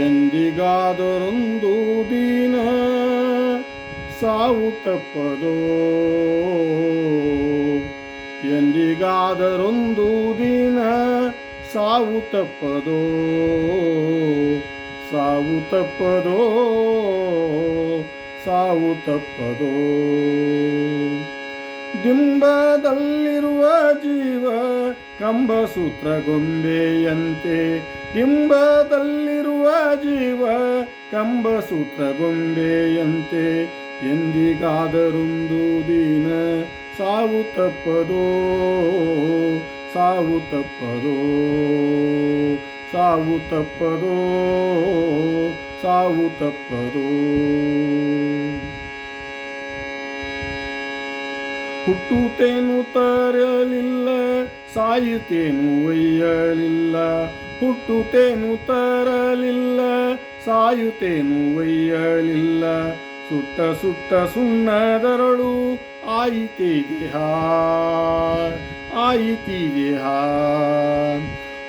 ಎಂದಿಗಾದರೊಂದು ದಿನ ಸಾವು ತಪ್ಪದೋ? ಎಂದಿಗಾದರೊಂದು ದಿನ ಸಾವು ತಪ್ಪದೋ? ಸಾವು ತಪ್ಪದೋ? ಸಾವು ತಪ್ಪದೋ? ಜೀವ ಕಂಬಸೂತ್ರ ಗೊಂಬೆಯಂತೆ ಡಿಂಬದಲ್ಲಿರುವ ಜೀವ ಕಂಬಸೂತ್ರ ಗೊಂಬೆಯಂತೆ ಎಂದಿಗಾದರೊಂದು ದಿನ ಸಾವು ತಪ್ಪದೋ ಸಾವು ತಪ್ಪದೋ ಸಾವು ತಪ್ಪದೋ ಸಾವು ತಪ್ಪದೋ ಹುಟ್ಟುತ್ತೇನು ತರಲಿಲ್ಲ ಸಾಯುತ್ತೇನು ಒಯ್ಯಲಿಲ್ಲ ಹುಟ್ಟುತ್ತೇನು ತರಲಿಲ್ಲ ಸಾಯುತ್ತೇನು ಒಯ್ಯಲಿಲ್ಲ ಸುಟ್ಟ ಸುಟ್ಟ ಸುಣ್ಣದರಳು ಆಯಿತೆ ದೇಹ ಆಯಿತಿ ದೇಹ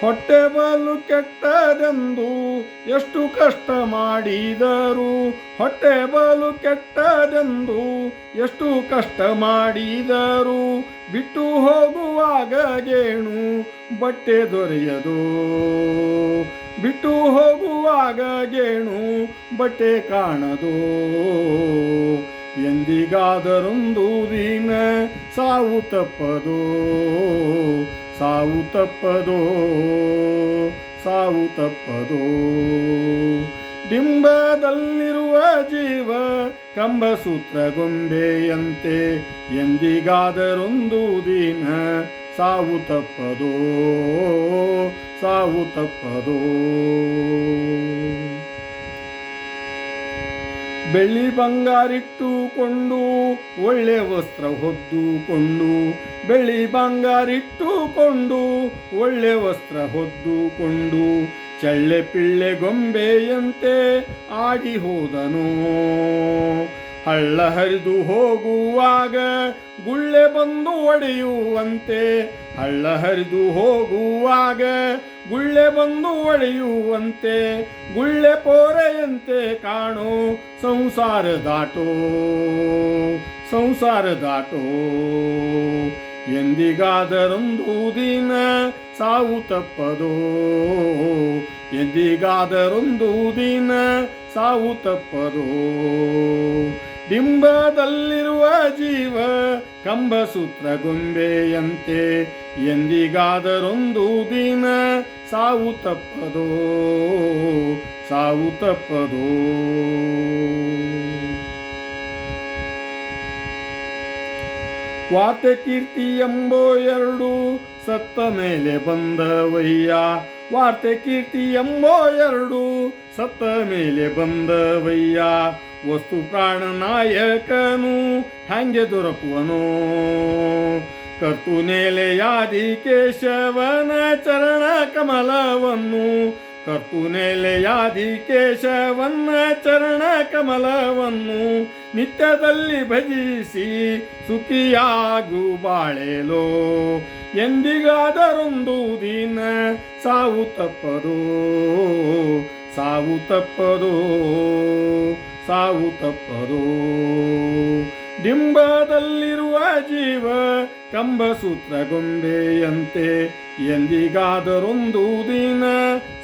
ಹೊಟ್ಟೆ ಬಲು ಕೆಟ್ಟದೆಂದು ಎಷ್ಟು ಕಷ್ಟ ಮಾಡಿದರು. ಹೊಟ್ಟೆ ಬಲು ಕೆಟ್ಟದೆಂದು ಎಷ್ಟು ಕಷ್ಟ ಮಾಡಿದರು. ಬಿಟ್ಟು ಹೋಗುವಾಗ ಗೇಣು ಬಟ್ಟೆ ದೊರೆಯದು. ಬಿಟ್ಟು ಹೋಗುವಾಗ ಗೇಣು ಬಟ್ಟೆ ಕಾಣದು. ಎಂದಿಗಾದರೊಂದು ದಿನ ಸಾವು ತಪ್ಪದು. ಸಾವು ತಪ್ಪದೋ ಸಾವು ತಪ್ಪದೋ. ಡಿಂಬದಲ್ಲಿರುವ ಜೀವ ಕಂಬಸೂತ್ರ ಗೊಂಬೆಯಂತೆ ಎಂದಿಗಾದರೊಂದು ದಿನ ಸಾವು ತಪ್ಪದೋ ಸಾವು ತಪ್ಪದೋ. ಬೆಳ್ಳಿ ಬಂಗಾರಿಟ್ಟುಕೊಂಡು ಒಳ್ಳೆ ವಸ್ತ್ರ ಹೊದ್ದುಕೊಂಡು ಬೆಳ್ಳಿ ಬಂಗಾರಿಟ್ಟುಕೊಂಡು ಒಳ್ಳೆ ವಸ್ತ್ರ ಹೊದ್ದುಕೊಂಡು ಚಳ್ಳೆ ಪಿಳ್ಳೆ ಗೊಂಬೆಯಂತೆ ಆಡಿ ಹೋದನು. ಹಳ್ಳ ಹರಿದು ಹೋಗುವಾಗ ಗುಳ್ಳೆ ಬಂದು ಒಡೆಯುವಂತೆ. ಹಳ್ಳ ಹರಿದು ಹೋಗುವಾಗ ಗುಳ್ಳೆ ಬಂದು ಒಡೆಯುವಂತೆ. ಗುಳ್ಳೆ ಪೋರೆಯಂತೆ ಕಾಣೋ, ಸಂಸಾರ ದಾಟೋ ಸಂಸಾರ ದಾಟೋ. ಎಂದಿಗಾದರೊಂದು ದಿನ ಸಾವು ತಪ್ಪದೋ, ಎಂದಿಗಾದರೊಂದು ದಿನ ಸಾವು ತಪ್ಪದೋ. ಡಿಂಬದಲ್ಲಿರುವ ಜೀವ ಕಂಬಸೂತ್ರ ಗೊಂಬೆಯಂತೆ ಎಂದಿಗಾದರೊಂದು ದಿನ ಸಾವು ತಪ್ಪದೋ ಸಾವು ತಪ್ಪದೋ. ವಾರ್ತೆ ಕೀರ್ತಿ ಎಂಬೋ ಎರಡು ಸತ್ತ ಮೇಲೆ ಬಂದವಯ್ಯ. ವಾರ್ತೆ ಕೀರ್ತಿ ಎಂಬೋ ಎರಡು ಸತ್ತ ಮೇಲೆ ಬಂದವಯ್ಯ. ವಸ್ತು ಪ್ರಾಣ ನಾಯಕನು, ಹಂಗೆ ದೊರಕುವನು. ಕರ್ತು ನೆಲೆಯಾದಿ ಕೇಶವನ ಚರಣ ಕಮಲವನ್ನು ಕರ್ತು ನೆಲೆಯಾದಿ ಕೇಶವನ್ನ ಚರಣ ಕಮಲವನ್ನು ನಿತ್ಯದಲ್ಲಿ ಭಜಿಸಿ ಸುಖಿಯಾಗು ಬಾಳೆಲೋ. ಎಂದಿಗಾದರೊಂದು ದಿನ ಸಾವು ತಪ್ಪದು ಸಾವು ತಪ್ಪದು. ಸಾವು ತಪ್ಪದು. ಡಿಂಬದಲ್ಲಿರುವ ಜೀವ ಕಂಬಸೂತ್ರ ಗೊಂಬೆಯಂತೆ ಎಂದಿಗಾದರೊಂದು ದಿನ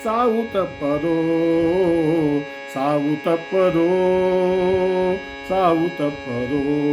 ಸಾವು ತಪ್ಪದೋ. ಸಾವು ತಪ್ಪದೋ. ಸಾವು ತಪ್ಪದೋ.